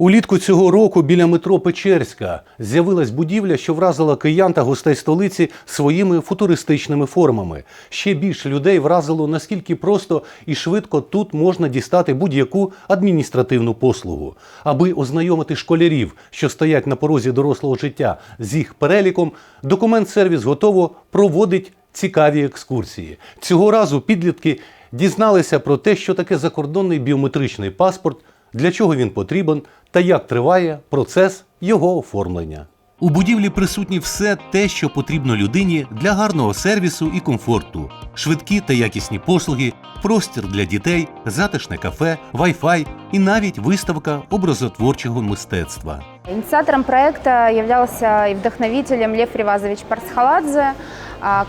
Улітку цього року біля метро Печерська з'явилась будівля, що вразила киян та гостей столиці своїми футуристичними формами. Ще більше людей вразило, наскільки просто і швидко тут можна дістати будь-яку адміністративну послугу. Аби ознайомити школярів, що стоять на порозі дорослого життя з їх переліком, документ сервіс готово проводить цікаві екскурсії. Цього разу підлітки дізналися про те, що таке закордонний біометричний паспорт, для чого він потрібен та як триває процес його оформлення. У будівлі присутні все те, що потрібно людині для гарного сервісу і комфорту, швидкі та якісні послуги, простір для дітей, затишне кафе, вай-фай і навіть виставка образотворчого мистецтва. Инициатором проекта являлся и вдохновителем Лев Ривазович Парсхаладзе,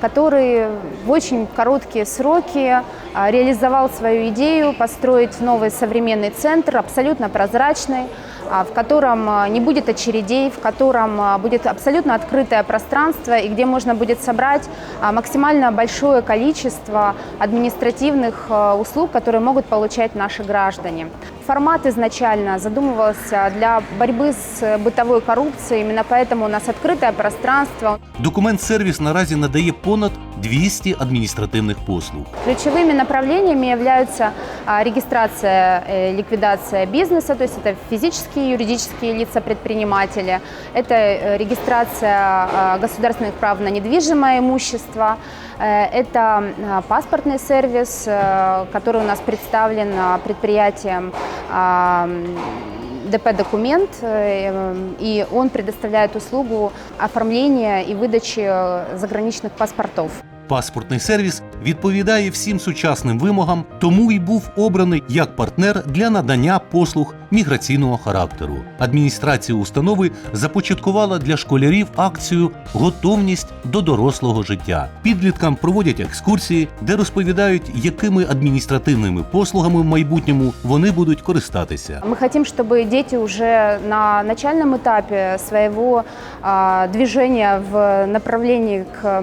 который в очень короткие сроки а, реализовал свою идею построить новый современный центр, абсолютно прозрачный, а, в котором а, не будет очередей, в котором а, будет абсолютно открытое пространство и где можно будет собрать а, максимально большое количество административных а, услуг, которые могут получать наши граждане. Формат изначально задумывался для борьбы с бытовой коррупцией, именно поэтому у нас открытое пространство. Документ сервіс наразі надає понад 200 адміністративних послуг. Ключевыми направлениями являются а, регистрация, э, ликвидация бизнеса, то есть это физические и юридические лица-предприниматели, это э, регистрация а, государственных прав на недвижимое имущество, э, это а, паспортный сервис, э, который у нас представлен а, предприятием а, ДП «Документ», э, и он предоставляет услугу оформления и выдачи э, заграничных паспортов. Паспортний сервіс відповідає всім сучасним вимогам, тому й був обраний як партнер для надання послуг міграційного характеру. Адміністрація установи започаткувала для школярів акцію Готовність до дорослого життя. Підліткам проводять екскурсії, де розповідають, якими адміністративними послугами в майбутньому вони будуть користатися. Мы хотим, чтобы дети уже на начальном этапе своего а, движения в направлении к а,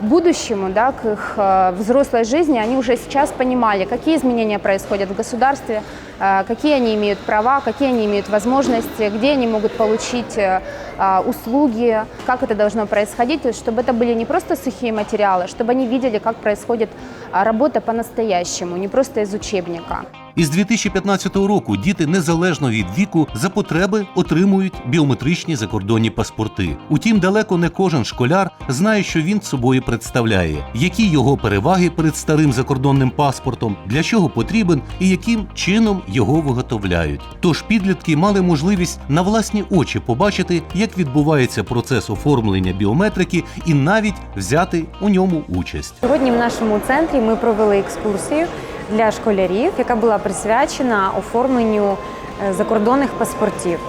будущему, да, к их а, взрослой жизни, они уже сейчас понимали, какие изменения происходят в государстве, а, какие они имеют права, какие они имеют возможности, где они могут получить э, а, услуги, как это должно происходить, то есть чтобы это были не просто сухие материалы, чтобы они видели, как происходит а, работа по-настоящему, не просто из учебника. Із 2015 року діти незалежно від віку за потреби отримують біометричні закордонні паспорти. Утім, далеко не кожен школяр знає, що він собою представляє, які його переваги перед старим закордонним паспортом, для чого потрібен і яким чином його виготовляють. Тож підлітки мали можливість на власні очі побачити, як відбувається процес оформлення біометрики, і навіть взяти у ньому участь. Сьогодні в нашому центрі ми провели екскурсію для школярів, яка була присвячена оформленню е, закордонних паспортів.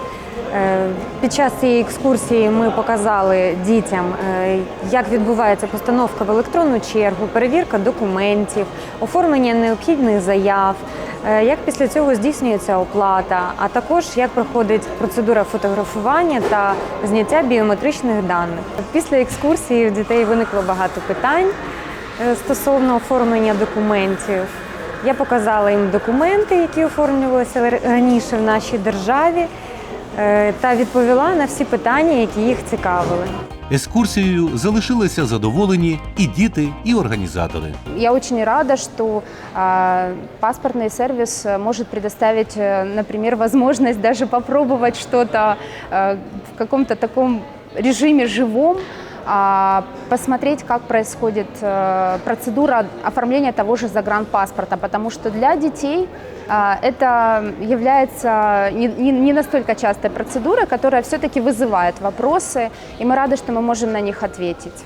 Е, Під час цієї екскурсії ми показали дітям, е, як відбувається постановка в електронну чергу, перевірка документів, оформлення необхідних заяв, як після цього здійснюється оплата, а також як проходить процедура фотографування та зняття біометричних даних. Після екскурсії в дітей виникло багато питань стосовно оформлення документів. Я показала їм документи, які оформлювалися р- раніше в нашій державі, е, та відповіла на всі питання, які їх цікавили. Екскурсією залишилися задоволені і діти, і організатори. Я очень рада, что а, паспортный сервис э, может предоставить, э, например, возможность даже попробовать что-то э, в каком-то таком режиме живом, а, посмотреть, как происходит э, процедура оформления того же загранпаспорта, потому что для детей а, это является не, не- не настолько частой процедурой, которая все-таки вызывает вопросы, и мы рады, что мы можем на них ответить.